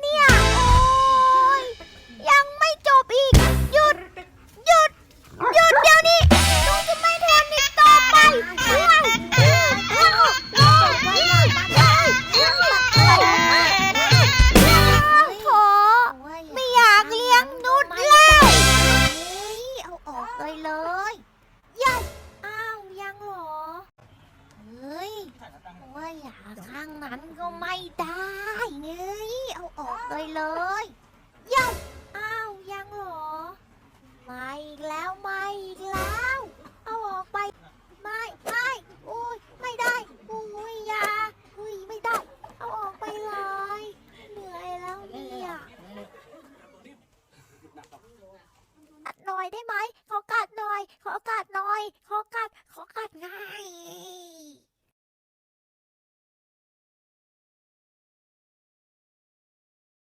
เนี่ย โอ้ยยังไม่จบอีก หยุด หยุด หยุดเดี๋ยวนี้หนูจะไม่ทนอีกต่อไปเฮ้ยเฮ้ยเฮ้ยเฮ้ยเฮ้ยเฮ้ยเฮ้ยโถไม่อยากเลี้ยงนุชแล้วเอาออกเลยเลยยังอ้าวยังเหรอ เฮ้ยว่าอย่าข้างนั้นก็ไม่ได้เฮ้ยเออกเลยเลยยังอ้าวยังเหรอ ไม่อีกแล้วไม่อีกแล้ว เอาออกไป ไม่ไม่อุ้ยไม่ได้อุ้ยอยาอุ้ยไม่ได้ เอาออกไปเลยเหนื่อยแล้วเนี่ยกัดหน่อยได้ไหมขอกัดหน่อย ขอกัดหน่อย ขอกัด